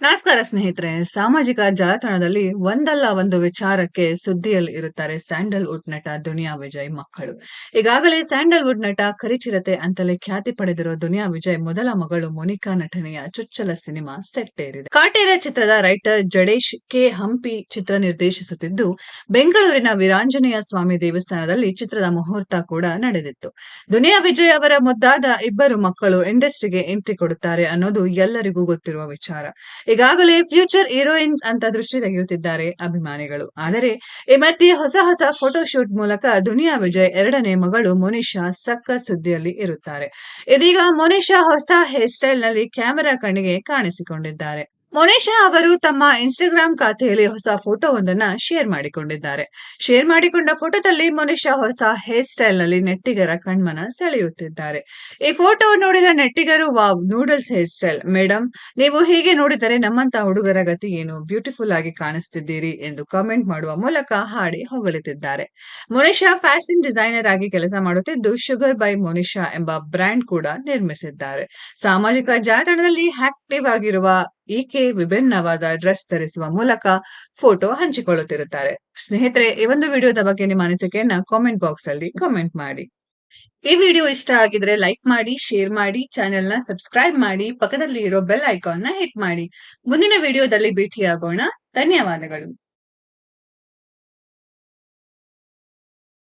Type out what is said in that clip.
ನಮಸ್ಕಾರ ಸ್ನೇಹಿತರೆ, ಸಾಮಾಜಿಕ ಜಾಲತಾಣದಲ್ಲಿ ಒಂದಲ್ಲ ಒಂದು ವಿಚಾರಕ್ಕೆ ಸುದ್ದಿಯಲ್ಲಿ ಇರುತ್ತಾರೆ ಸ್ಯಾಂಡಲ್ವುಡ್ ನಟ ದುನಿಯಾ ವಿಜಯ್ ಮಕ್ಕಳು. ಈಗಾಗಲೇ ಸ್ಯಾಂಡಲ್ವುಡ್ ನಟ ಕರಿಚಿರತೆ ಅಂತಲೇ ಖ್ಯಾತಿ ಪಡೆದಿರುವ ದುನಿಯಾ ವಿಜಯ್ ಮೊದಲ ಮಗಳು ಮೋನಿಕಾ ನಟನೆಯ ಚುಚ್ಚಲ ಸಿನಿಮಾ ಸೆಟ್ಟೇರಿದೆ. ಕಾಟೇರ ಚಿತ್ರದ ರೈಟರ್ ಜಡೇಶ್ ಕೆ. ಹಂಪಿ ಚಿತ್ರ ನಿರ್ದೇಶಿಸುತ್ತಿದ್ದು, ಬೆಂಗಳೂರಿನ ವೀರಾಂಜನೇಯ ಸ್ವಾಮಿ ದೇವಸ್ಥಾನದಲ್ಲಿ ಚಿತ್ರದ ಮುಹೂರ್ತ ಕೂಡ ನಡೆದಿತ್ತು. ದುನಿಯಾ ವಿಜಯ್ ಅವರ ಮುದ್ದಾದ ಇಬ್ಬರು ಮಕ್ಕಳು ಇಂಡಸ್ಟ್ರಿಗೆ ಎಂಟ್ರಿ ಕೊಡುತ್ತಾರೆ ಅನ್ನೋದು ಎಲ್ಲರಿಗೂ ಗೊತ್ತಿರುವ ವಿಚಾರ. ಈಗಾಗಲೇ ಫ್ಯೂಚರ್ ಹೀರೋಯಿನ್ಸ್ ಅಂತ ದೃಷ್ಟಿ ತೆಗೆಯುತ್ತಿದ್ದಾರೆ ಅಭಿಮಾನಿಗಳು. ಆದರೆ, ಈ ಮಧ್ಯೆ ಹೊಸ ಹೊಸ ಫೋಟೋಶೂಟ್ ಮೂಲಕ ದುನಿಯಾ ವಿಜಯ್ ಎರಡನೇ ಮಗಳು ಮೊನಿಷಾ ಸಕ್ಕ ಸುದ್ದಿಯಲ್ಲಿ ಇರುತ್ತಾರೆ. ಇದೀಗ ಮೊನಿಷಾ ಹೊಸ ಹೇರ್ ಸ್ಟೈಲ್ನಲ್ಲಿ ಕ್ಯಾಮೆರಾ ಕಣ್ಣಿಗೆ ಕಾಣಿಸಿಕೊಂಡಿದ್ದಾರೆ. ಮೊನೇಶಾ ಅವರು ತಮ್ಮ ಇನ್ಸ್ಟಾಗ್ರಾಮ್ ಖಾತೆಯಲ್ಲಿ ಹೊಸ ಫೋಟೋವೊಂದನ್ನ ಶೇರ್ ಮಾಡಿಕೊಂಡಿದ್ದಾರೆ. ಶೇರ್ ಮಾಡಿಕೊಂಡ ಫೋಟೋದಲ್ಲಿ ಮೊನೇಶಾ ಹೊಸ ಹೇರ್ ಸ್ಟೈಲ್ನಲ್ಲಿ ನೆಟ್ಟಿಗರ ಕಣ್ಮನ ಸೆಳೆಯುತ್ತಿದ್ದಾರೆ. ಈ ಫೋಟೋ ನೋಡಿದ ನೆಟ್ಟಿಗರು, wow noodles hair style madam ನೀವು ಹೀಗೆ ನೋಡಿದರೆ ನಮ್ಮಂತ ಹುಡುಗರ ಗತಿ ಏನು? ಬ್ಯೂಟಿಫುಲ್ ಆಗಿ ಕಾಣಿಸ್ತಿದ್ದೀರಿ ಎಂದು ಕಾಮೆಂಟ್ ಮಾಡುವ ಮೂಲಕ ಹಾಡಿ ಹೊಗಳುತ್ತಿದ್ದಾರೆ. ಮೊನೇಶಾ ಫ್ಯಾಷನ್ ಡಿಸೈನರ್ ಆಗಿ ಕೆಲಸ ಮಾಡುತ್ತಿದ್ದು ಶುಗರ್ ಬೈ ಮೊನಿಷಾ ಎಂಬ ಬ್ರ್ಯಾಂಡ್ ಕೂಡ ನಿರ್ಮಿಸಿದ್ದಾರೆ. ಸಾಮಾಜಿಕ ಜಾಲತಾಣದಲ್ಲಿ ಆಕ್ಟಿವ್ ಆಗಿರುವ ಈಕೆ ವಿಭಿನ್ನವಾದ ಡ್ರೆಸ್ ಧರಿಸುವ ಮೂಲಕ ಫೋಟೋ ಹಂಚಿಕೊಳ್ಳುತ್ತಿರುತ್ತಾರೆ? ಸ್ನೇಹಿತರೆ, ಈ ಒಂದು ವಿಡಿಯೋದ ಬಗ್ಗೆ ನಿಮ್ಮ ಅನಿಸಿಕೆಯನ್ನ ಕಾಮೆಂಟ್ ಬಾಕ್ಸ್ ಅಲ್ಲಿ ಕಾಮೆಂಟ್ ಮಾಡಿ. ಈ ವಿಡಿಯೋ ಇಷ್ಟ ಆಗಿದ್ರೆ ಲೈಕ್ ಮಾಡಿ ಶೇರ್ ಮಾಡಿ ಚಾನೆಲ್ನ ಸಬ್ಸ್ಕ್ರೈಬ್ ಮಾಡಿ ಪಕ್ಕದಲ್ಲಿ ಇರೋ ಬೆಲ್ ಐಕಾನ್ನ ಹಿಟ್ ಮಾಡಿ. ಮುಂದಿನ ವಿಡಿಯೋದಲ್ಲಿ ಭೇಟಿಯಾಗೋಣ. ಧನ್ಯವಾದಗಳು.